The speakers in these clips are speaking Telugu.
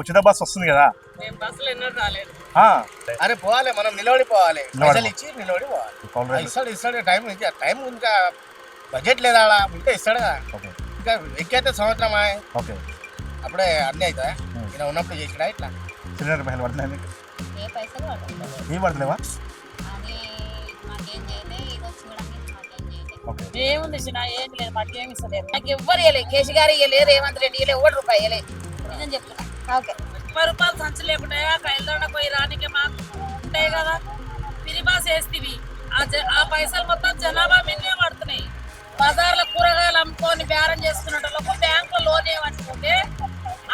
ఉచిత బస్ వస్తుంది కదా. అరే పోవాలి మనం నిలబడి పోవాలి. పైసలు ఇచ్చి నిలబడి పోవాలి. ఇస్తాడు ఇస్తాడు టైం ఇంకా టైం ఇంకా బడ్జెట్ లేదా? ఉంటే ఇస్తాడు కదా. ఓకే. ఇంకా ఎక్కైతే సంవత్సరమా ఓకే. అప్పుడే అన్నీ అవుతాయి. ఇలా ఉన్నప్పుడు చేసినా ఇట్లా? సిలిండర్ పైసలు పడుతున్నాయి ఏ పడతలేవా? ఏముంది ఏం లేదు మాకు ఏమి ఇస్తలేదు. నాకు ఎవ్వరు ఇవ్వలే కేసీ గారు ఇవ్వలే రేవంత్ రెడ్డి ఇవ్వలే ఒకటి రూపాయి ఇవ్వలే నిజం చెప్తున్నా. ముప్పై రూపాయలు సంచి లేకుండా కైలదొండ పోయి రానికి మాకు ఉంటాయి కదా. పిరిబాస్ వేస్తేవి. ఆ జ- ఆ పైసలు మొత్తం జనాభా మీదే పడుతున్నాయి. బజార్లో కూరగాయలు అమ్ముకొని బేరం చేసుకున్నట్టు బ్యాంకులో లోన్ ఏమనుకుంటే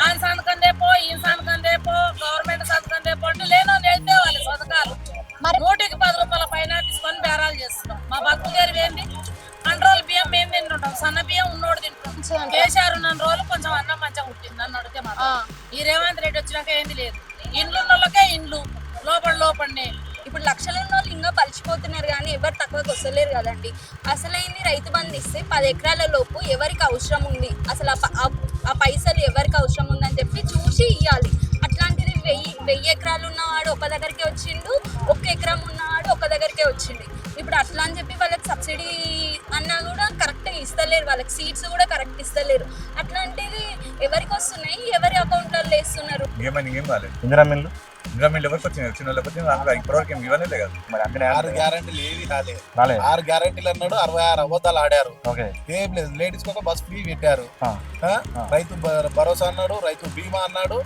ఆ సంతకం దేపో ఈ సంతకం దేపో గవర్నమెంట్ సంతకం దేపో అంటే లేనో వెళ్తే వాళ్ళ పథకాలు మరి- నూటికి పది రూపాయల పైన తీసుకొని బేరాలు చేస్తున్నాం. మా బతుకు తెరివి ఏంది? కంట్రోల్ బియ్యం మేము తింటుంటాం? సన్న బియ్యం ఉన్నోడు ఉంటుంది. కేసీఆర్ ఉన్న రోజులు కొంచెం అన్నం మంచిగా ఉంటుంది నన్ను అడిగితే మాత్రం ఈ రేవంత్ రెడ్డి వచ్చినాక ఏంది లేదు. ఇండ్లు వాళ్ళకే ఇండ్లు లోపల లోపలనే. ఇప్పుడు లక్షల ఉన్న వాళ్ళు ఇంకా పలిచిపోతున్నారు కానీ ఎవరు తక్కువకి వస్తలేరు కదండి. అసలైంది రైతు బంధు ఇస్తే పది ఎకరాల లోపు ఎవరికి అవసరం ఉంది? అసలు ఆ పైసలు ఎవరికి అవసరం ఉందని చెప్పి చూసి ఇవ్వాలి అట్లాంటిది వెయ్యి వెయ్యి ఎకరాలు ఉన్నవాడు ఒక దగ్గరికి వచ్చిండు ఒక ఎకరం ఉన్నవాడు ఒక దగ్గరికే వచ్చిండు. ఇప్పుడు అట్లా అని చెప్పి వాళ్ళకి సబ్సిడీ అన్నా కూడా కరెక్ట్గా ఇస్తలేరు. వాళ్ళకి సీట్స్ కూడా కరెక్ట్ ఇస్తలేరు. అట్లాంటిది ఎవరికి వస్తున్నాయి? ఎవరి అకౌంట్లలో వేస్తున్నారు? ఏమైనా ఏం కాలేదు. ఇందిరా మిల్లు? మీరు ఎవరికి వచ్చినాయి చిన్న వాళ్ళకి వచ్చింది నాకు ఇప్పటివరకు ఏం ఇవ్వలేదు కదా మరి అక్కడ ఆరు గ్యారంటీలు ఏది రాలేదు రాలేదు ఆరు గ్యారంటీలు అన్నాడు అరవై ఆరు అబద్ధాలు ఆడారు. ఓకే ఏం లేదు లేడీస్ ఒక బస్ ఫ్రీ పెట్టారు. రైతు భరోసా అన్నాడు రైతు బీమా అన్నాడు.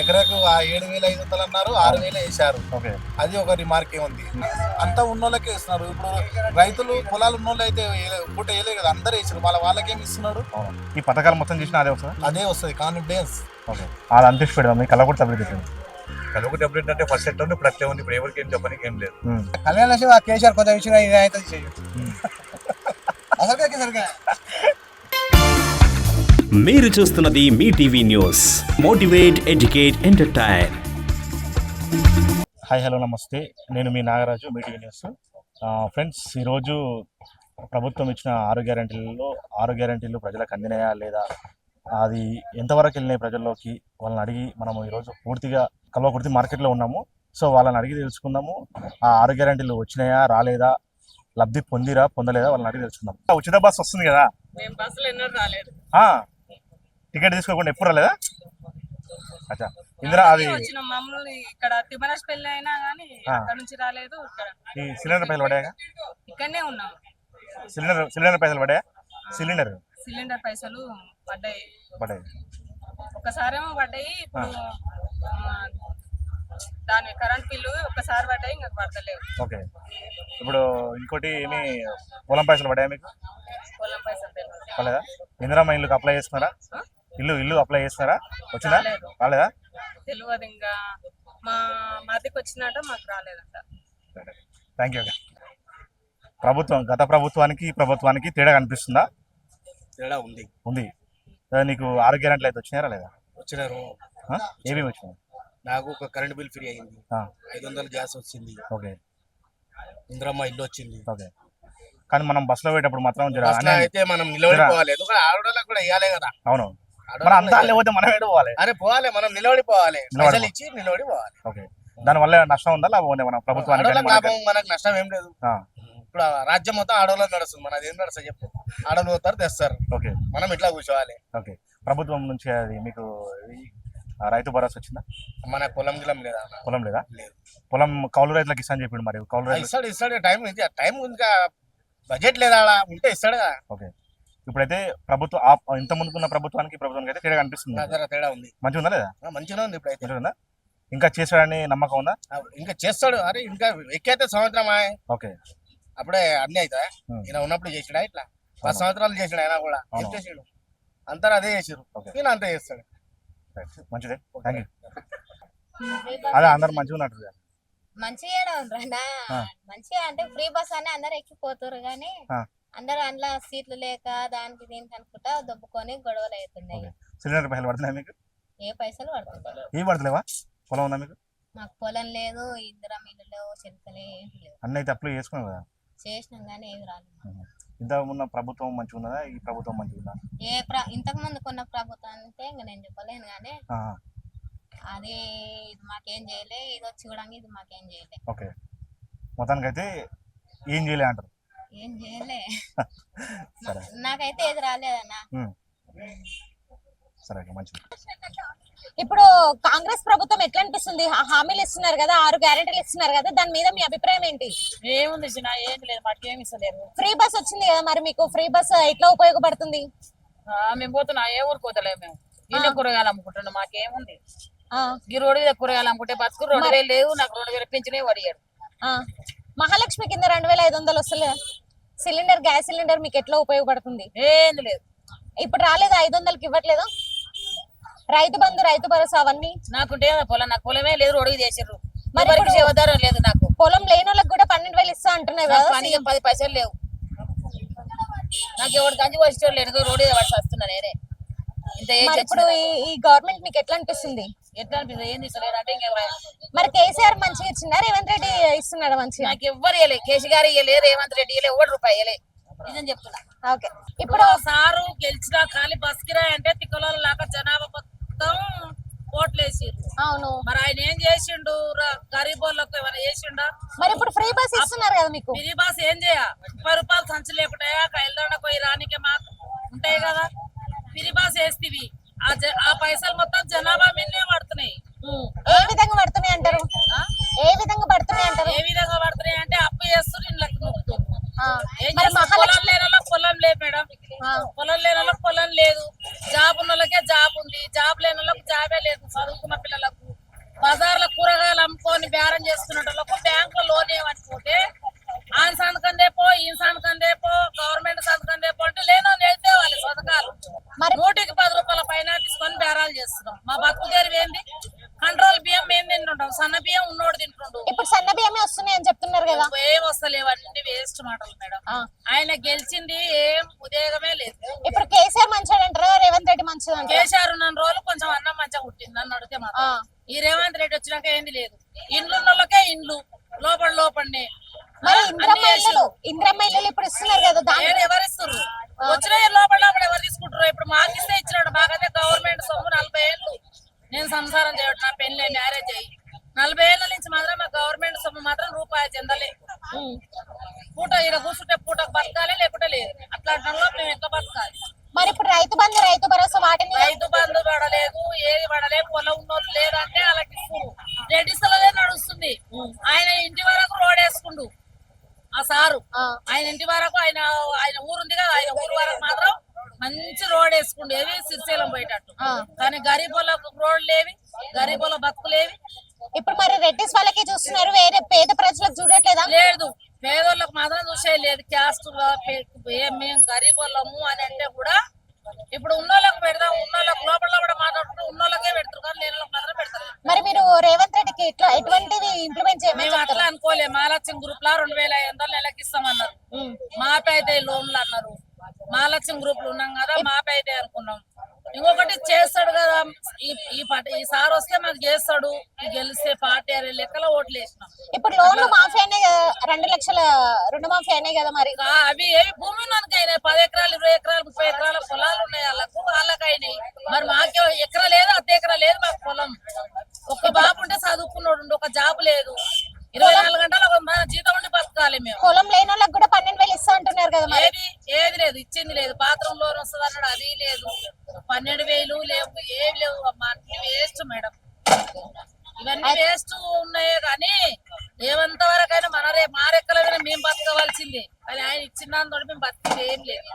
ఎకరాకు ఆ ఏడు వేల ఐదు వందలు అన్నారు ఆరు వేలు వేశారు. ఓకే అది ఒక రిమార్క్ ఉంది. అంతా ఉన్నోళ్ళకే ఇస్తున్నారు ఇప్పుడు రైతులు పొలాలు ఉన్నోళ్ళు అయితే ఏ- పూట వేయలే కదా అందరూ వేసారు వాళ్ళ వాళ్ళకేం ఇస్తున్నారు? అవును ఈ పథకాలు మొత్తం చేసిన అదే వస్తుందా? అదే వస్తుంది కాన్ఫిడెన్స్ ఓకే అది అంతేసి పెడదాం మీ కళ్ళ కూడా తప్పి కలుగు డబ్బులు అంటే ఫస్ట్ సెట్ ఉంది ఇప్పుడు అట్లే ఉంది. ఇప్పుడు ఎవరికి ఏం చెప్పడానికి ఏం లేదు. కళ్యాణ లక్ష్మి ఆ కేసీఆర్ కొంచెం ఇచ్చిన ఇది అయితే చేయొచ్చు అసలు సరిగా మీరు చూస్తున్నది మీ TV news. Motivate educate entertain. Hi hello నమస్తే. నేను మీ నాగరాజు మీటింగ్ న్యూస్. ఆ, ఫ్రెండ్స్ ఈరోజు ప్రభుత్వం ఇచ్చిన ఆరు గ్యారంటీలలో ఆరు గ్యారంటీలు ప్రజలకు అందినాయా లేదా అది ఎంతవరకు వెళ్ళినాయి ప్రజల్లోకి వాళ్ళని అడిగి మనము ఈరోజు పూర్తిగా కల్వకుర్తి మార్కెట్లో ఉన్నాము. సో వాళ్ళని అడిగి తెలుసుకుందాము. ఆ ఆరు గ్యారంటీలు వచ్చినాయా రాలేదా లబ్ధి పొందిరా పొందలేదా వాళ్ళని అడిగి తెలుసుకుందాం. ఉచిత బస్ వస్తుంది కదా? టికెట్ తీసుకోకుండా ఎప్పుడు రాలేదా? అచ్చా ఇందిరా అది వచ్చిన. మమ్మల్ని ఇక్కడ తిమరాజ్ పెళ్ళి అయినా గానీ ఆ. అక్కడ నుంచి రాలేదు ఇక్కడ ఈ సిలిండర్ పైసలు పడాయా? ఇక్కడనే ఉన్నాం. సిలిండర్ సిలిండర్ పైసలు పడాయా? సిలిండర్. సిలిండర్ పైసలు పడ్డాయి. పడాయి ఒకసారేమో పడ్డాయి. ఇప్పుడు ఆ, దాని కరెంట్ బిల్లు ఒకసారి పడ్డాయి ఇంకా పడతలేవు. ఓకే. ఇప్పుడు ఇంకోటి ఏమి పొలం పైసలు పడాయా మీకు? పొలం పైసలు పడలేదా ఇందిరామ్మ ఇల్లుకి అప్లై చేస్తున్నారా? ఇల్లు ఇల్లు అప్లై చేస్తున్నారా? వచ్చిందా? రాలేదు. తెలియదు ఇంకా. మా మధ్యకి వచ్చినట్టు మాకు రాలేదంట. థ్యాంక్ యూ ప్రభుత్వం గత ప్రభుత్వానికి ప్రభుత్వానికి తేడా కనిపిస్తుందా? తేడా ఉంది. ఉంది. నీకు ఆరోగ్య గ్యారెంటీలు అయితే వచ్చినారా. లేదా వచ్చినారు? ఏమేమి వచ్చినాయి? నాకు ఒక కరెంట్ బిల్ ఫ్రీ అయింది. ఐదు వందల గ్యాస్ వచ్చింది. ఓకే. ఇంద్రమ్మ ఇల్లు వచ్చింది. ఓకే. కానీ మనం బస్సులో పోయేటప్పుడు మాత్రం అయితే మనం నిలబడిపోవాలి. ఆడవాళ్ళకి కూడా ఇవ్వాలి కదా. అవును. మన మనం ఏడు పోవాలి. అరే పోవాలి. మనం నిలబడిపోవాలి. నిలబడి పైసలు ఇచ్చి నిలబడి పోవాలి ఓకే. దానివల్ల నష్టం ఉందా లాభం ఉందా మన ప్రభుత్వానికి మనకి? నష్టం ఏం లేదు. ఇప్పుడు రాజ్యం మొత్తం ఆడవాళ్ళకి నడుస్తుంది. మనది ఏం నడుస్తుంది చెప్పు. ఆడవాళ్ళు పోతారు తెస్తారు. ఓకే. మనం ఇట్లా కూర్చోవాలి. ఓకే. ప్రభుత్వం నుంచి అది మీకు రైతు భరోసా వచ్చిందా? మన పొలం గిలం లేదా? పొలం లేదా? లేదు. పొలం కౌలు రైతులకు ఇస్తా అని చెప్పిండు మరి. కౌలు రైతులు ఇస్తాడు ఇస్తాడు. టైం ఉంది. టైం ఇంకా బడ్జెట్ లేదా? ఉంటే ఇస్తాడు కదా. ఓకే. ఇప్పుడైతే ప్రభుత్వం ఆ- ఇంత ముందుకున్న ప్రభుత్వానికి ప్రభుత్వానికి అయితే తేడా కనిపిస్తుంది. తేడా ఉంది. మంచిగా ఉందా లేదా? ఆ, మంచిగానే ఉంది ఇప్పుడైతే. మంచిగా ఉందా? ఇంకా చేస్తాడని నమ్మకం ఉందా? ఇంకా చేస్తాడు. అరే ఇంకా ఎక్కైతే సంవత్సరం. ఓకే. అప్పుడే అన్ని అవుతాయి ఉం. ఈయన ఉన్నప్పుడు చేసిడా ఇట్లా పది. సంవత్సరాలు చేసిడు ఆయన కూడా ఏం. చేసాడు అంతా అదే చేసారు ఓకే. ఈయన అంతే చేస్తాడు. మంచిదే థ్యాంక్ యూ అదే అందరు మంచిగా ఉన్నట్టు. మంచిగా ఉండరా. మంచిగా అంటే ఫ్రీ బస్ అని అందరు ఎక్కిపోతారు కానీ. అందరు అందులో సీట్లు లేక దానికి దీనికి అనుకుంటా దొబ్బుకొని గొడవలు అవుతున్నాయి. సిలిండర్ పైసలు పడుతున్నాయి మీకు ఏ పైసలు ఏం పడతలేవా పొలం ఉందా మీకు మాకు పొలం లేదు ఇద్దరు చెరుకలు ఏంటి లేవు అన్నీ అయితే అప్లై చేసుకున్నాం కదా చేసినాం కానీ ఏమి రాలేదు. ఇంత ఉన్న ప్రభుత్వం మంచిగా ఉన్నదా? ఈ ప్రభుత్వం మంచిగా ఉందా? ఏ ప్ర ఇంతకు ముందు కొన్న ప్రభుత్వం అంటే ఇంకా నేను చెప్పలేను కానీ అది ఇది మాకేం చేయలే ఇది వచ్చి కూడా ఇది మాకేం చేయలే. ఓకే. మొత్తానికైతే ఏం చేయలే అంటారు? ఏం చేయలే. నాకైతే ఏది రాలేదన్నా. సరే మంచిది. ఇప్పుడు కాంగ్రెస్ ప్రభుత్వం ఎట్లా అనిపిస్తుంది? హామీలు ఇస్తున్నారు కదా ఆరు గ్యారెంటీలు ఇస్తున్నారు కదా దాని మీద మీ అభిప్రాయం ఏంటి? ఏముంది ఏం లేదు మాకు ఏమి ఇస్తలేరు. ఫ్రీ బస్ వచ్చింది కదా మరి మీకు ఫ్రీ బస్ ఎట్లా ఉపయోగపడుతుంది? మేము పోతున్నా ఏ ఊరు పోతలేము మేము. ఇల్లు కూరగాయలు అమ్ముకుంటున్నాం మాకేముంది? ఆ, ఈ రోడ్డు మీద కూరగాయలు అమ్ముకుంటే బతుకు రెండు వేలు లేవు నాకు రెండు వేలు పెంచినే అడిగాడు. మహాలక్ష్మి కింద రెండు వేల ఐదు వందలు వస్తలే సిలిండర్ గ్యాస్ సిలిండర్ మీకు ఎట్లా ఉపయోగపడుతుంది? ఏంది లేదు. ఇప్పుడు రాలేదు? ఐదు వందలకి ఇవ్వట్లేదు? రైతు బంధు రైతు భరోసా అవన్నీ? నాకుంటే పొలం నాకు పొలమే లేదు రోడ్డు చేసారు మరి ఇప్పుడు- లేదు నాకు. పొలం లేని వాళ్ళకి కూడా పన్నెండు వేలు ఇస్తా అంటున్నారు కదా పని పది పైసలు లేవు. నాకు ఎవరు గంజి వచ్చేవాడు లేడు రోడ్డు పడి వస్తున్నా నేనే. ఇంత ఏం మరి ఇప్పుడు ఈ గవర్నమెంట్ మీకు ఎట్లా అనిపిస్తుంది? ఎట్లా అనిపిస్తుంది? ఏం తీసలేడు అంటే ఇంకా మరి కేసీఆర్ మంచిగా ఇచ్చిందా రేవంత్ రెడ్డి ఇస్తున్నాడు మంచిగా? నాకు ఎవ్వరు ఇవ్వలే కేసీ గారు ఇవ్వలే రేవంత్ రెడ్డి ఇవ్వలే ఒకటి రూపాయి ఇవ్వలే నిజం చెప్తున్నా. ఓకే. ఇప్పుడు సారు గెలిచినా ఖాళీ బస్ కిరాయి అంటే తిక్కలో లాగా ఓట్లేసిర్రు అవును. మరి ఆయన ఏం చేసిండు? గరీబ్ వాళ్ళకు ఏమైనా చేసిండా? మరి ఇప్పుడు ఫ్రీ బస్ ఇస్తున్నారు కదా మీకు? మినీ బాస్ ఏం చేయ? ముప్పై రూపాయలు సంచి లేకుంటాయా కైల్దాడ పోయి రానికే మాకు ఉంటాయి కదా. మినీ బాస్ వేస్తేవి. ఆ పైసలు మొత్తం జనాభా మీదనే పడుతున్నాయి. ఏ విధంగా పడుతున్నాయి అంటారు? ఏ విధంగా పడుతున్నాయి అంటారు? ఏ విధంగా పడుతున్నాయి అంటే అప్పు చేస్తూ ఇళ్ళకి? పొలం మహాలక్ష్మి లేని వాళ్ళకి పొలం లేదు మేడం. పొలం లేని వాళ్ళకి పొలం లేదు. జాబ్ ఉన్న వాళ్ళకే జాబ్ ఉంది. జాబ్ లేని వాళ్ళకి జాబే లేదు. చదువుకున్న పిల్లలకు బజార్ల కూరగాయలు అమ్ముకొని బేరం చేసుకున్నట్టు బ్యాంకులో లోన్ ఏమనుకుంటే సంసారం చేయడం నా పెళ్ళి మ్యారేజ్ అయ్యి నలభై ఏళ్ళ నుంచి మాత్రం మా గవర్నమెంట్ సొమ్ము మాత్రం రూపాయి చెందలే ఉమ్. పూట ఇక్కడ కూర్చుంటే పూటకు బతకాలి లేకుంటే లేదు అట్లాంటి మేము ఎట్లా బతకాలి మరి ఇప్పుడు రైతు బంధు రైతు భరోసా వాటిని రైతు బంధు పడలేదు ఏది పడలేదు పొలం ఉన్నోళ్ళు లేదంటే వాళ్ళకి ఇస్తున్నారు రెడ్డిసలదే నడుస్తుంది ఆయన ఇంటి వరకు రోడ్ వేసుకుండు ఆ సారు ఆ. ఆయన ఇంటి వరకు ఆయన ఆయన ఊరుంది కదా ఆయన ఊరు వరకు మాత్రం మంచి రోడ్ వేసుకుండు ఏవి సిరిశైలం పోయేటట్టు ఆ. కానీ గరీబులకు రోడ్ లేవి గరీబుల బతుకులేవి ఇప్పుడు మరి రెడ్డిస్ వాళ్ళకే చూస్తున్నారు వేరే పేద లేదు. పేదోళ్ళకి మాత్రం చూసే లేదు. క్యాస్ట్ మేము గరీబోళ్ళము అని అంటే కూడా ఇప్పుడు ఉన్నోళ్ళకి పెడదాం ఉన్నోళ్ళకి లోపల లోపల మాట్లాడుకుంటూ ఉన్నోళ్ళకే పెడతారు కానీ లేని మాత్రం పెడతారు మరి మీరు రేవంత్ రెడ్డికి ఇట్లా ఎటువంటివి ఇంప్లిమెంట్ చేయమని మేము అట్లా అనుకోలే. మహాలక్ష్మి గ్రూప్ లా రెండు వేల ఐదు వందలు నెలకి ఇస్తామన్నారు మాపై అయితే లోన్లు అన్నారు. మహాలక్ష్మి గ్రూప్లో ఉన్నాం కదా మాపై అయితే అనుకున్నాం. ఇంకొకటి చేస్తాడు కదా ఈ ఈ పార్టీ ఈ సార్ వస్తే మాకు చేస్తాడు గెలిస్తే పార్టీ అనే లెక్కలో ఓట్లు వేసినాం. ఇప్పుడు లోన్లు మాఫీ అయినాయి కదా రెండు లక్షల రుణమాఫీ అయినాయి కదా మరి? అవి ఏవి భూమి అయినాయి పది ఎకరాలు ఇరవై ఎకరాలు ముప్పై ఎకరాల పొలాలు ఉన్నాయి వాళ్ళకు వాళ్ళకి అయినాయి మరి మాకే ఎకరా లేదు అర్ధ ఎకరా లేదు మాకు పొలం. ఒక్క బాబు ఉంటే చదువుకున్నాడు ఒక జాబ్ లేదు. ఇరవై నాలుగు గంటలు ఒక జీతం ఉండి బతకాలి మేము. పొలం లేని వాళ్ళకి కూడా పన్నెండు వేలు ఇస్తా అంటున్నారు కదా మరి? ఏది లేదు ఇచ్చింది లేదు. బాత్రూమ్ లోన్ వస్తుంది అన్నాడు అది లేదు. పన్నెండు వేలు లేవు ఏవి లేవు అమ్మా. అన్ని వేస్ట్ మేడం. ఇవన్నీ వేస్ట్ ఉన్నాయే కానీ ఏమంత వరకైనా మన రే మా రెక్కల మీద మేము బతకవలసిందే కానీ ఆయన ఇచ్చిన దాంతో మేము బతికింది ఏం లేదు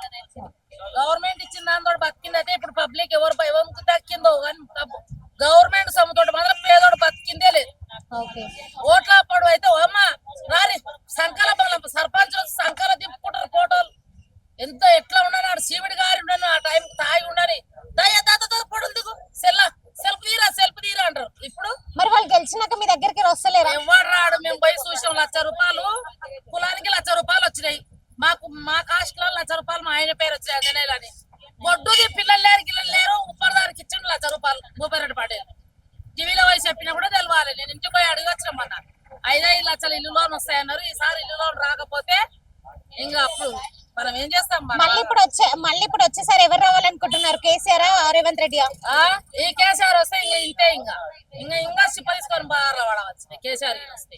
గవర్నమెంట్ ఇచ్చిన దాంతో బతికింది అయితే ఇప్పుడు పబ్లిక్ ఎవరు ఎవరికి దక్కిందో కానీ గవర్నమెంట్ సొమ్ముతోటి మాత్రం పేదోడు బతికిందే లేదు ఓకే ఓట్ల అప్పుడు అయితే ఓ అమ్మ రారి సంకల బలం సర్పంచ్ సంకల దింపుకుంటారు ఫోటోలు ఎంత ఎట్లా ఉన్నాడు శివుడి గారి ఉండను ఆ టైం తాగి ఉండని దయ దాత పొడులు దిగు సెల్ల సెల్ఫ్ తీరా సెల్ఫ్ తీరా అంటారు ఇప్పుడు మరి వాళ్ళు గెలిచినాక మీ దగ్గరికి వస్తలేరా ఎవరు రాడు మేము పోయి చూసాం లక్ష రూపాయలు కులానికి లక్ష రూపాయలు వచ్చినాయి మాకు మా కాస్ట్లో లక్ష రూపాయలు మా ఆయన పేరు వచ్చాయి అదనేలని బొడ్డుది పిల్లలు లేరు గిల్లలు లేరు ఉప్పర్ దానికి ఇచ్చిండు లక్ష రూపాయలు భూపారెడ్డి పాటేలు టీవీలో పోయి చెప్పినా కూడా తెలవాలి నేను ఇంటికి పోయి అడిగి వచ్చినామన్నా ఐదైదు లక్షలు ఇల్లు లోన్ వస్తాయన్నారు ఈసారి ఇల్లు లోన్ రాకపోతే ఇంకా అప్పుడు మనం ఏం చేస్తాం మనం? మళ్ళీ ఇప్పుడు వచ్చే మళ్ళీ ఇప్పుడు వచ్చేసారి ఎవరు రావాలనుకుంటున్నారు కేసీఆర్ రేవంత్ రెడ్డి ఈ కేసీఆర్ వస్తే ఇంకా ఇంతే ఇంకా. ఇంకా ఇంకా సిప్ప తీసుకొని బాగా వాడవచ్చు కేసీఆర్ వస్తే.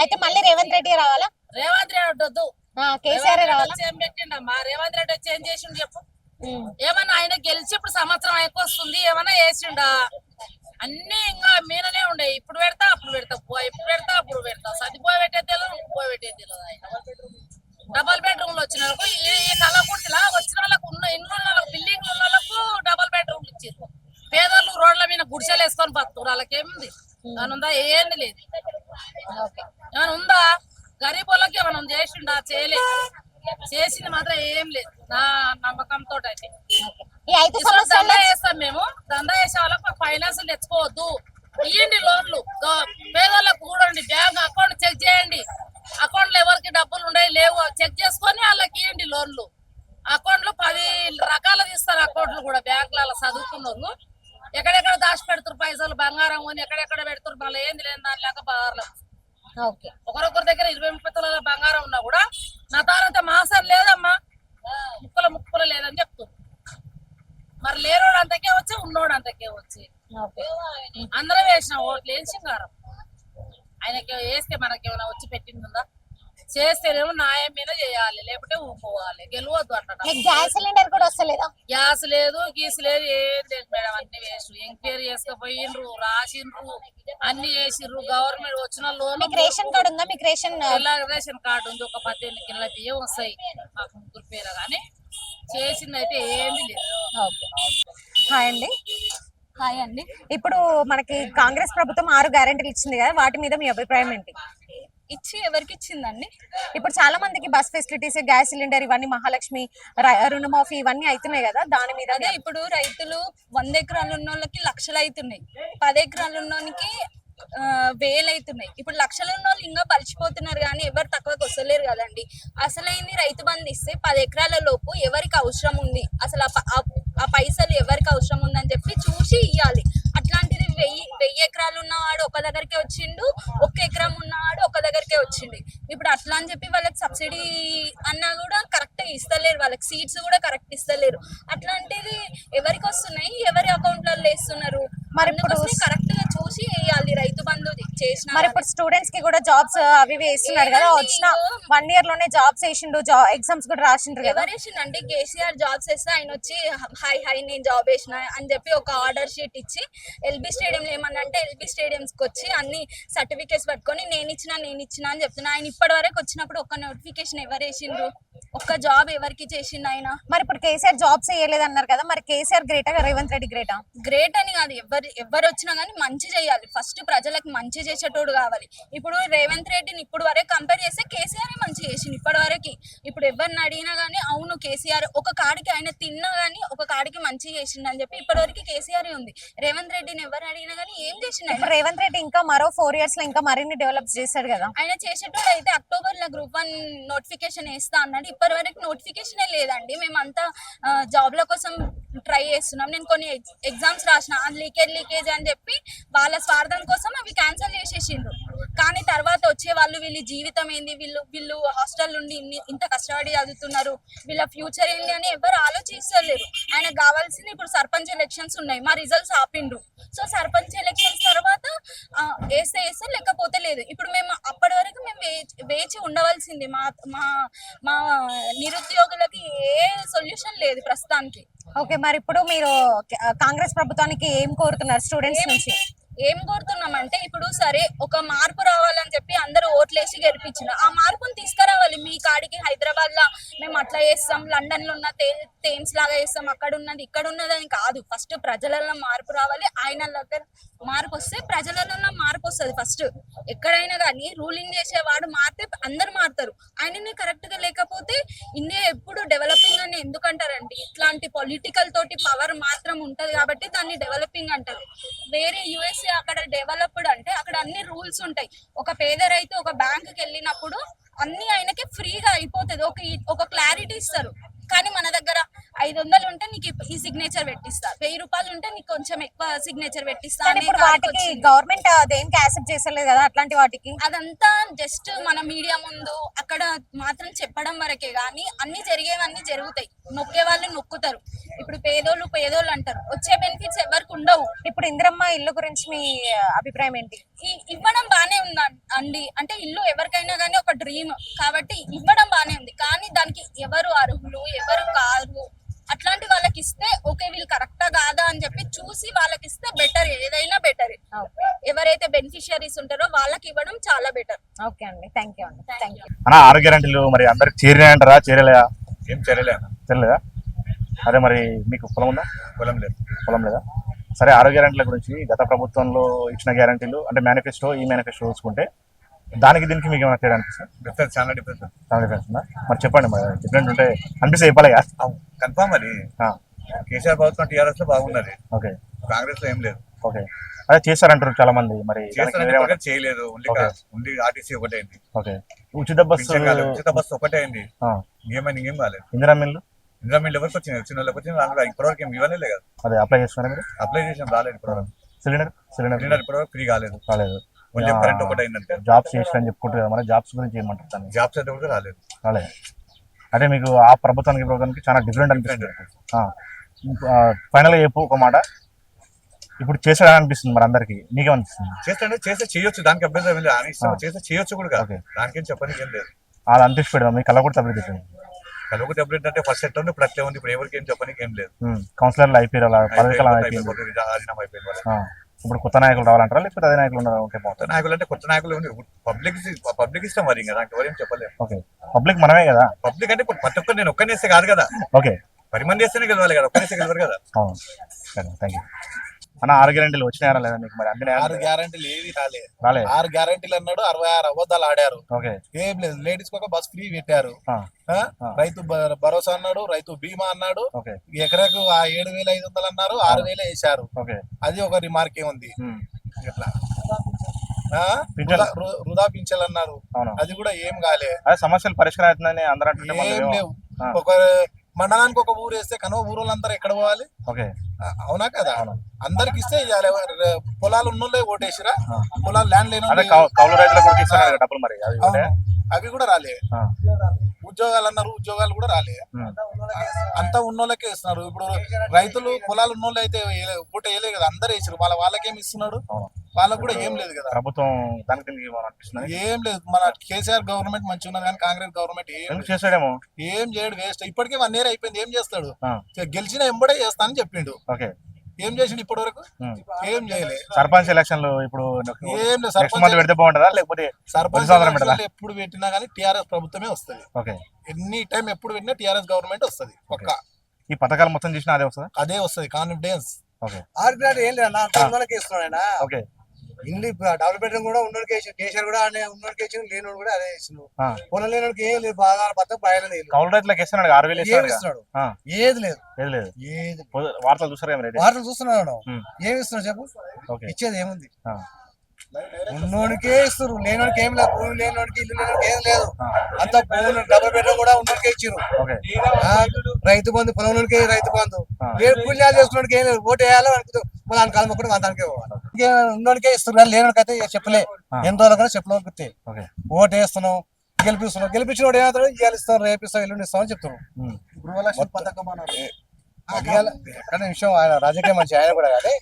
అయితే మళ్ళీ రేవంత్ రెడ్డి రావాలా? రేవంత్ రెడ్డి వద్దు కేసీఆర్ రావాలా? ఏం పెట్టిండమ్మా? రేవంత్ రెడ్డి వచ్చి ఏం చేసిండు చెప్పు. ఏమన్నా ఆయన గెలిచి ఇప్పుడు సంవత్సరం అయిపోతుంది ఏమన్నా వేసిండా? అన్ని ఇంకా మీననే ఉండే. ఇప్పుడు పెడతా అప్పుడు పెడతా. ఇప్పుడు పెడతా అప్పుడు పెడతా. సది పోయి పెట్టే తెలియదు పోయి పెట్టే తెలియదు ఆయన. డబల్ బెడ్రూమ్లో వచ్చిన వాళ్ళకు ఈ కలకుర్తిలా వచ్చిన వాళ్ళకు ఉన్న ఇండ్లు ఉన్న వాళ్ళకు బిల్డింగ్ ఉన్న వాళ్ళకు డబల్ బెడ్రూమ్ ఇచ్చారు. పేదోళ్ళు రోడ్ల మీద గుడిసెలు వేసుకొని బతుకురు వాళ్ళకి ఏముంది దాని ఉందా? ఏంది లేదు. ఏమైనా ఉందా? గరీబ్ వాళ్ళకి ఏమైనా చేసిండా? చేయలేదు చేసింది మాత్రం ఏం లేదు. నా నమ్మకంతో అయితే దందా చేస్తాం మేము. దందా చేసే వాళ్ళకి ఫైనాన్స్ తెచ్చుకోవద్దు. ఇయ్యండి లోన్లు. పేదోళ్ళకు కూడండి. బ్యాంక్ అకౌంట్ చెక్ చేయండి. అకౌంట్లో ఎవరికి డబ్బులు ఉన్నాయి లేవు. చెక్ చేసుకొని వాళ్ళకి ఇవ్వండి లోన్లు. అకౌంట్లో పది రకాలు తీస్తారు అకౌంట్లు కూడా. బ్యాంకులలో చదువుకున్న వాళ్ళు ఎక్కడెక్కడ దాచి పెడుతున్నారు పైసలు? బంగారం కొని ఎక్కడెక్కడ పెడుతున్నారు మళ్ళీ ఏంది లేని దాని లేక బాగా ఒకరొకరి దగ్గర ఇరవై ముప్పై తులాల బంగారం ఉన్నా కూడా నా తానంత మాసం లేదమ్మా. ముక్కల ముక్కలు లేదని చెప్తుంది మరి లేనోడు అంతకే వచ్చి? ఉన్నోడు అంతకే వచ్చి. అందరం వేసిన ఓట్లు. ఏం సింగారం? ఆయనకి వేస్తే మనకేమైనా వచ్చి పెట్టిందా చేస్తేనేమో న్యాయం మీద చేయాలి లేకపోతే ఊపుకోవాలి గెలవద్దు మీకు గ్యాస్ సిలిండర్ కూడా వస్తలేదా? గ్యాస్ లేదు గీస్ లేదు ఏం లేదు మేడం అన్ని వేస్ట్. ఎంక్వైరీ చేసుకుపోయిండ్రు రాసిండ్రు అన్ని చేసిండ్రు. గవర్నమెంట్ వచ్చిన లోన్ రేషన్ కార్డు ఉందా? మీకు రేషన్ రేషన్ కార్డు ఉంది? ఒక పద్దెనిమిది కిలోల బియ్యం వస్తాయి. మాకు ముగ్గురు పేరు కానీ చేసింది అయితే ఏమీ లేదు. హాయ్ అండి. హాయ్ అండి. ఇప్పుడు మనకి కాంగ్రెస్ ప్రభుత్వం ఆరు గ్యారెంటీలు ఇచ్చింది కదా వాటి మీద మీ అభిప్రాయం ఏంటి? ఇచ్చి ఎవరికి ఇచ్చిందండి? ఇప్పుడు చాలా మందికి బస్ ఫెసిలిటీస్ గ్యాస్ సిలిండర్ ఇవన్నీ మహాలక్ష్మి రుణమాఫీ ఇవన్నీ అవుతున్నాయి కదా దాని మీద ఇప్పుడు రైతులు వంద ఎకరాలు ఉన్న వాళ్ళకి లక్షలు అవుతున్నాయి పది ఎకరాలు ఉన్నోనికి ఆ, వేలు అవుతున్నాయి ఇప్పుడు లక్షలు ఉన్న వాళ్ళు ఇంకా పలిచిపోతున్నారు కానీ ఎవరు తక్కువకి వస్తలేరు కదండి. అసలైంది రైతు బంధు ఇస్తే పది ఎకరాల లోపు ఎవరికి అవసరం ఉంది? అసలు ఆ పైసలు ఎవరికి అవసరం ఉందని చెప్పి చూసి ఇవ్వాలి అట్లాంటిది వెయ్యి వెయ్యి ఎకరాలు ఉన్నవాడు ఒక దగ్గరికే వచ్చిండు ఒక్క ఎకరం ఉన్నవాడు ఒక దగ్గరికే వచ్చిండు. ఇప్పుడు అట్లా అని చెప్పి వాళ్ళకి సబ్సిడీ అన్నా కూడా కరెక్ట్ ఇస్తలేరు. వాళ్ళకి సీట్స్ కూడా కరెక్ట్ ఇస్తలేరు. అట్లాంటిది ఎవరికి వస్తున్నాయి? ఎవరి అకౌంట్లలో వేస్తున్నారు? మరి ఇప్పుడు కరెక్ట్గా చూసి వేయాలి. రైతు బంధు చేసిన మరి ఇప్పుడు స్టూడెంట్స్కి కూడా జాబ్స్ అవి వేస్తున్నారు కదా. వచ్చిన వన్ ఇయర్లోనే జాబ్స్ వేసిండు ఎగ్జామ్స్ కూడా రాసిండ్రు కదా. ఎవరేసిండంటే కేసీఆర్ జాబ్స్ వేస్తే ఆయన వచ్చి హాయ్ హాయ్ నేను జాబ్ వేసిన అని చెప్పి ఒక ఆర్డర్ షీట్ ఇచ్చి ఎల్బీ స్టేడియం ఏమన్నంటే ఎల్బీ స్టేడియంస్కి వచ్చి అన్ని సర్టిఫికేట్స్ పట్టుకొని నేను ఇచ్చిన నేను ఇచ్చిన అని చెప్తున్నా. ఆయన ఇప్పటి వరకు వచ్చినప్పుడు ఒక నోటిఫికేషన్ ఎవరు వేసిండ్రు? ఒక్క జాబ్ ఎవరికి చేసిండు ఆయన మరి ఇప్పుడు కేసీఆర్ జాబ్స్ వేయలేదు అన్నారు కదా మరి కేసీఆర్ గ్రేటా రేవంత్ రెడ్డి గ్రేటా గ్రేట్ అని కాదు ఎవరు ఎవరు వచ్చినా కానీ మంచి చేయాలి. ఫస్ట్ ప్రజలకు మంచి చేసేటోడు కావాలి. ఇప్పుడు రేవంత్ రెడ్డిని ఇప్పుడు వరకు కంపేర్ చేస్తే కేసీఆర్ మంచి చేసింది ఇప్పటి వరకు. ఇప్పుడు ఎవరిని అడిగినా గానీ అవును కేసీఆర్ ఒక కాడికి ఆయన తిన్నా గానీ ఒక కాడికి మంచి చేసిండు అని చెప్పి ఇప్పటి వరకు కేసీఆర్ ఉంది. రేవంత్ రెడ్డిని ఎవరు అడిగినా గానీ ఏం చేసిండు రేవంత్ రెడ్డి ఇంకా మరో ఫోర్ ఇయర్స్లో ఇంకా మరిన్ని డెవలప్ చేశాడు కదా. ఆయన చేసేటోడు అయితే అక్టోబర్లో గ్రూప్ వన్ నోటిఫికేషన్ వేస్తా అన్నాడు. ఇప్పటి వరకు నోటిఫికేషన్ లేదండి. మేమంతా జాబ్ ల కోసం ట్రై చేస్తున్నాం. నేను కొన్ని ఎగ్జామ్స్ రాసిన లీకేజ్ లీకేజ్ అని చెప్పి వాళ్ళ స్వార్థం కోసం అవి క్యాన్సిల్ చేసేసిండ్రు. కానీ తర్వాత వచ్చే వాళ్ళు వీళ్ళ జీవితం ఏంది? వీళ్ళు వీళ్ళు హాస్టల్ నుండి ఇంత కష్టపడి చదువుతున్నారు. వీళ్ళ ఫ్యూచర్ ఏంది అని ఎవరు ఆలోచిస్తలేరు. ఆయన కావాల్సింది ఇప్పుడు సర్పంచ్ ఎలక్షన్స్ ఉన్నాయి. మా రిజల్ట్స్ ఆపిండ్రు. సో సర్పంచ్ ఎలక్షన్స్ తర్వాత వేస్తే వేస్తే లేకపోతే లేదు. ఇప్పుడు మేము అప్పటి వరకు మేము వేచి- వేచి ఉండవలసింది. మా మా మా నిరుద్యోగులకి ఏ సొల్యూషన్ లేదు ప్రస్తుతానికి. ఓకే మరి ఇప్పుడు మీరు కాంగ్రెస్ ప్రభుత్వానికి ఏం కోరుతున్నారు స్టూడెంట్స్ నుంచి? ఏం కోరుతున్నామంటే ఇప్పుడు సరే ఒక మార్పు రావాలని చెప్పి అందరూ ఓట్లేసి గెలిపించిన. ఆ మార్పుని తీసుకురావాలి. మీ కాడికి హైదరాబాద్ లా మేము అట్లా చేస్తాం లండన్లో ఉన్న థేమ్స్ లాగా చేస్తాం అక్కడ ఉన్నది ఇక్కడ ఉన్నది అని కాదు. ఫస్ట్ ప్రజలలో మార్పు రావాలి. ఆయన దగ్గర మార్పు వస్తే ప్రజలలో మార్పు వస్తుంది ఫస్ట్. ఎక్కడైనా కానీ రూలింగ్ చేసేవాడు మారితే అందరు మారుతారు. ఆయననే కరెక్ట్గా లేకపోతే ఇండియా ఎప్పుడు డెవలపింగ్ అని ఎందుకంటారండి? ఇట్లాంటి పొలిటికల్ తోటి పవర్ మాత్రం ఉంటది కాబట్టి దాన్ని డెవలపింగ్ అంటారు. వేరే యుఎస్ఏ అక్కడ డెవలప్డ్ అంటే అక్కడ అన్ని రూల్స్ ఉంటాయి. ఒక పేద రైతు ఒక బ్యాంక్కి వెళ్ళినప్పుడు అన్ని ఆయనకి ఫ్రీగా అయిపోతుంది. ఒక ఒక క్లారిటీ ఇస్తారు. కానీ మన దగ్గర ఐదు వందలు ఉంటే నీకు ఈ సిగ్నేచర్ పెట్టిస్తా. వెయ్యి రూపాయలు ఉంటే నీకు కొంచెం ఎక్కువ సిగ్నేచర్ పెట్టిస్తా కానీ వాటికి. గవర్నమెంట్ దేనికి యాక్సెప్ట్ చేసలేదు కదా అట్లాంటి వాటికి? అదంతా జస్ట్ మన మీడియా ముందు అక్కడ మాత్రం చెప్పడం వరకే. గానీ అన్ని జరిగేవన్నీ జరుగుతాయి. నొక్కే వాళ్ళు నొక్కుతారు. ఇప్పుడు పేదోళ్ళు పేదోళ్ళు అంటారు. వచ్చే బెనిఫిట్స్ ఎవరికి ఉండవు. ఇప్పుడు ఇందిరమ్మ ఇల్లు గురించి మీ అభిప్రాయం ఏంటి? ఈ- ఇవ్వడం బానే ఉంది అండి? అంటే ఇల్లు ఎవరికైనా కానీ ఒక డ్రీమ్ కాబట్టి ఇవ్వడం బానే ఉంది. కానీ దానికి ఎవరు అర్హులు ఎవరు కారు అట్లాంటి వాళ్ళకి ఇస్తే ఓకే వీళ్ళు కరెక్టా కాదా అని చెప్పి చూసి వాళ్ళకి ఇస్తే బెటర్ ఏదైనా బెటర్ ఎవరైతే బెనిఫిషియరీస్ ఉంటారో వాళ్ళకి ఇవ్వడం చాలా బెటర్ ఓకే అండి. థ్యాంక్ యూ అండి థ్యాంక్ యూ అన్న ఆరు గ్యారెంటీలు మరి అందరికి చేరినాయంటారా? చేరలేదా? ఏం తెలియదా అదే మరి మీకు పొలం ఉందా? పొలం లేదు. పొలం లేదా? సరే ఆరు గ్యారెంటీల గురించి గత ప్రభుత్వంలో ఇచ్చిన గ్యారెంటీలు అంటే మేనిఫెస్టో ఈ మేనిఫెస్టో చూసుకుంటే దానికి దీనికి మీకు ఏమైనా తేడా అనిపిస్తుంది? డిఫరెన్స్ చాలా డిఫరెన్స్ చాలా డిఫరెన్స్ ఉందా? మరి చెప్పండి మరి డిఫరెంట్ ఉంటే అనిపిస్తే చెప్పాలి కన్ఫామ్ అది. కేసీఆర్ ప్రభుత్వం టీఆర్ఎస్లో బాగున్నది. ఓకే. కాంగ్రెస్లో ఏం లేదు. ఓకే. అదే చేశారంటారు చాలా మంది మరి చేయలేదు. ఓన్లీ ఆర్టీసీ ఒకటే అయింది. ఓకే. ఉచిత బస్సు ఉచిత బస్సు ఒకటే అయింది. ఇంకేమైనా ఇంకేం కాలేదు. ఇందిరా మిల్లు? ఇందులో మీరు ఎవరికి వచ్చింది చిన్న వాళ్ళకి వచ్చింది దాంట్లో ఇప్పటివరకు ఏం ఇవ్వనే లేదు అదే అప్లై చేస్తున్నారా మీరు? అప్లై చేసాం రాలేదు ఇప్పటివరకు. సిలిండర్ సిలిండర్ సిలిండర్ ఇప్పటివరకు ఫ్రీ కాలేదు. రాలేదు ఓన్లీ కరెంట్ ఒకటి అయిందంటే. జాబ్స్ చేసిన చెప్పుకుంటారు కదా మరి జాబ్స్ గురించి ఏమంటారు జాబ్స్ అయితే కూడా రాలేదు. రాలేదు. అంటే మీకు ఆ ప్రభుత్వానికి ప్రభుత్వానికి చాలా డిఫరెంట్ అనిపిస్తుంది. ఫైనల్గా చెప్పు ఒక మాట. ఇప్పుడు చేసాడని అనిపిస్తుంది మరి అందరికి. నీకేమనిపిస్తుంది చేస్తే చేస్తే చేయొచ్చు. దానికి అభ్యంతరం. చేస్తే చేయొచ్చు కూడా. Okay. దానికేం చెప్పడానికి ఏం లేదు. అది అంతిష్ట పెడదాం. మీ కళ్ళ కూడా తగ్గుతుంది కలుగు టాబ్లెట్ అంటే ఫస్ట్ సెట్ ఉంది ఇప్పుడు అట్లే ఉంది. ఇప్పుడు ఎవరికి ఏం చెప్పడానికి ఏం లేదు. కౌన్సిలర్లు అయిపోయారు అలా అయిపోయింది, రాజీనామా అయిపోయింది ఇప్పుడు కొత్త నాయకులు రావాలంటారా? లేకపోతే అదే నాయకులు ఉన్నారు ఓకే కొత్త నాయకులు అంటే కొత్త నాయకులు పబ్లిక్ పబ్లిక్ ఇష్టం మరి ఇంకా దానికి ఎవరేం చెప్పలేదు ఓకే పబ్లిక్ మనమే కదా. పబ్లిక్ అంటే ఇప్పుడు ప్రతి ఒక్కరు నేను ఒక్కనేస్తే కాదు కదా. ఓకే. పది మంది వేస్తేనే గెలవాలి కదా ఒక్కనేస్తే గెలవరు కదా. అవును. సరే థ్యాంక్ యూ అన్న ఆరు గ్యారెంటీలు వచ్చినాయా లేదా మీకు మరి? అన్ని ఆరు గ్యారంటీలు ఏవి రాలే. రాలే. ఆరు గ్యారంటీలు అన్నాడు అరవై ఆరు అబద్ధాలు ఆడారు. ఓకే. ఏం లేదు లేడీస్ ఒక బస్ ఫ్రీ పెట్టారు. రైతు భరోసా అన్నాడు రైతు బీమా అన్నాడు. ఎకరాకు ఆ ఏడు వేల ఐదు వందలు అన్నారు ఆరు వేలు వేశారు. ఓకే. అది ఒక రిమార్క్ ఉమ్, ఇట్లా. వృధా- పింఛన్లు అన్నారు. అది కూడా ఏం కాలే. అదే సమస్యలు పరిష్కారం అవుతుందని అందరూ. ఒక మండలానికి ఒక ఊరు వేస్తే కనువ ఊరోళ్ళందరూ ఎక్కడ పోవాలి? ఓకే. అవునా కదా. అందరికి ఇస్తే ఇవ్వాలి పొలాలు ఉన్నోళ్ళే ఓటేసిరా. పొలాలు ల్యాండ్ లేని డబ్బులు మరి. అవి కూడా రాలే. ఉద్యోగాలు అన్నారు ఉద్యోగాలు కూడా రాలే. అంతా ఉన్నోళ్ళకే ఇస్తున్నారు ఇప్పుడు రైతులు పొలాలు ఉన్నోళ్ళు అయితే పూట వేయలేదు కదా అందరూ వేసారు వాళ్ళ వాళ్ళకేం ఇస్తున్నాడు. వాళ్ళకు కూడా ఏం లేదు కదా. ప్రభుత్వం ఏం లేదు. మన కేసీఆర్ గవర్నమెంట్ మంచిగా ఉన్నది కానీ కాంగ్రెస్ గవర్నమెంట్ ఏం. చేసాడేమో ఏం చేయడు వేస్ట్. ఇప్పటికే వన్ ఇయర్ అయిపోయింది. ఏం చేస్తాడు? గెలిచిన ఎంబడే చేస్తానని చెప్పిండు. ఓకే. ఏం చేసిండు ఇప్పటి వరకు. ఏం చేయలే. సర్పంచ్ ఎలక్షన్లు ఇప్పుడు ఏం సర్పంచ్ పెడితే బాగుంటుందా? లేకపోతే సర్పంచ్ ఎప్పుడు పెట్టినా కానీ టీఆర్ఎస్ ప్రభుత్వమే వస్తది. ఓకే. ఎన్ని టైం ఎప్పుడు పెట్టినా టీఆర్ఎస్ గవర్నమెంట్ వస్తది ఒక్క ఈ పథకాలు మొత్తం చేసినా అదే వస్తుందా? అదే వస్తది కాన్ఫిడెన్స్. ఓకే. ఆర్గ్రాడ్ ఏం లేదు ఇస్తున్నాడు ఆయన. ఓకే. ఇల్లు డబుల్ బెడ్రూమ్ కూడా ఉన్నోడికి వేసి కేసీఆర్ కూడా అనే ఉన్నోడికి వేసి లేనోడు కూడా అదే వేసిండు ఆ. పొలం లేనోడికి ఏం లేదు బాగా బతక బయలు లేదు. కౌలు రైతులకు ఇస్తున్నాడు ఆరు వేలు. ఏది లేదు. లేదు. లేదు. ఏది వార్తలు రేటు? వార్తలు చూస్తున్నాడు. ఏమి ఇస్తున్నాడు చెప్పు? ఇచ్చేది ఏముంది? ఉన్నోడికే ఇస్తారు లేనోడికి ఏం లేదు భూమి లేనోడికి ఇల్లు లేనోడికి ఏం లేదు. అంత భూమి డబుల్ బెడ్రూమ్ కూడా ఉన్నోడికే ఇచ్చారు రైతు బంధు పొలం ఉన్నోడికి రైతు బంధు. లేదు పుణ్యాలు చేసుకున్నోడికి ఏం లేదు ఓటు వేయాలో అనుకుంటూ మన కాలం కూడా వంతానికే పోవాలి. ఇంకే ఉన్నోడికే ఇస్తారు కానీ లేనోడికి అయితే చెప్పలే. ఎన్ని రోజులు కూడా చెప్పలేదు గుర్తే ఓటు వేస్తున్నాం గెలిపిస్తున్నాం. గెలిపించినోడు ఏమంటాడు గెలుస్తాం రేపిస్తాం ఎల్లుండి ఇస్తాం అని చెప్తున్నాం గృహలక్ష్మి పథకం అన్నారు. ఎక్కడ విషయం ఆయన రాజకీయ మనిషి ఆయన కూడా కానీ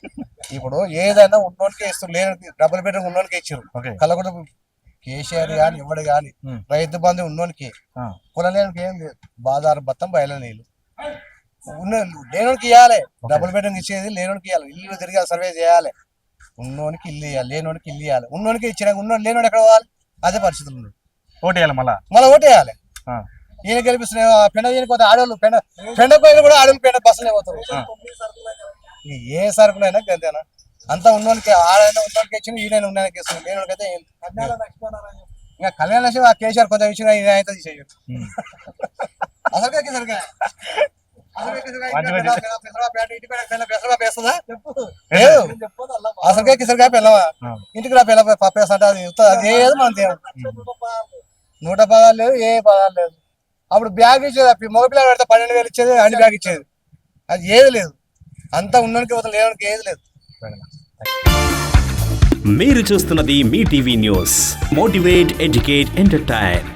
ఇప్పుడు ఏదైనా ఉన్నోడికే ఇస్తారు లేని డబుల్ బెడ్రూమ్ ఉన్నోడికే ఇచ్చారు. కలగూడ కేసీఆర్ కానీ ఎవడు కానీ. రైతు బంధు ఉన్నోనికి ఆ, పొలం లేనికి ఏం లేదు. బాదారు బత్తం బయలు నీళ్ళు ఉన్న లేనోడికి ఇవ్వాలి డబుల్ బెడ్రూమ్ ఇచ్చేది లేనోడికి ఇవ్వాలి ఇల్లు తిరిగి సర్వే చేయాలి. ఉన్నోనికి ఇల్లు ఇవ్వాలి లేనోడికి ఇల్లు ఇవ్వాలి ఉన్నోనికి ఇచ్చినాక ఉన్నోడు లేనోడు ఎక్కడ పోవాలి? అదే పరిస్థితులు ఉన్నాయి. ఓటు వేయాలి మళ్ళా? మళ్ళీ ఓటు వేయాలి ఆ, ఈయన గెలిపిస్తున్నాయి పెండ ఈయనకి పోతే ఆడవాళ్ళు పెండ పెండ కోయిలు కూడా ఆడవాళ్ళు పెండ బస్సులే పోతారు. ఏ సరుకులైనా గంతేనా? అంతా ఉన్నోనికి ఆడైనా ఉన్నోనికి ఇచ్చిన ఈయన ఉన్నోనికి ఇస్తుంది. లేనోడికైతే ఏం ఇంకా కళ్యాణ లక్ష్మి ఆ కేసీఆర్ కొంచెం ఇచ్చిన ఈయన అయితే తీసేయరు ఉమ్. అసలుకే కేసరిగా అసలుకే కిసరిగా పిల్లవా ఇంటికి రా పిల్ల పప్పేస్తా అది అది ఏది మనం. నూట పదాలు లేదు ఏ పదాలు లేదు. అప్పుడు బ్యాగ్ ఇచ్చేది అప్పుడు మగపిల్లలు పెడితే పన్నెండు వేలు ఇచ్చేది అన్ని బ్యాగ్ ఇచ్చేది. అది ఏది లేదు. అంతా ఉన్నానికి వదిలి లేవడానికి ఏది లేదు. మీరు చూస్తున్నది మీ TV news. Motivate educate entertain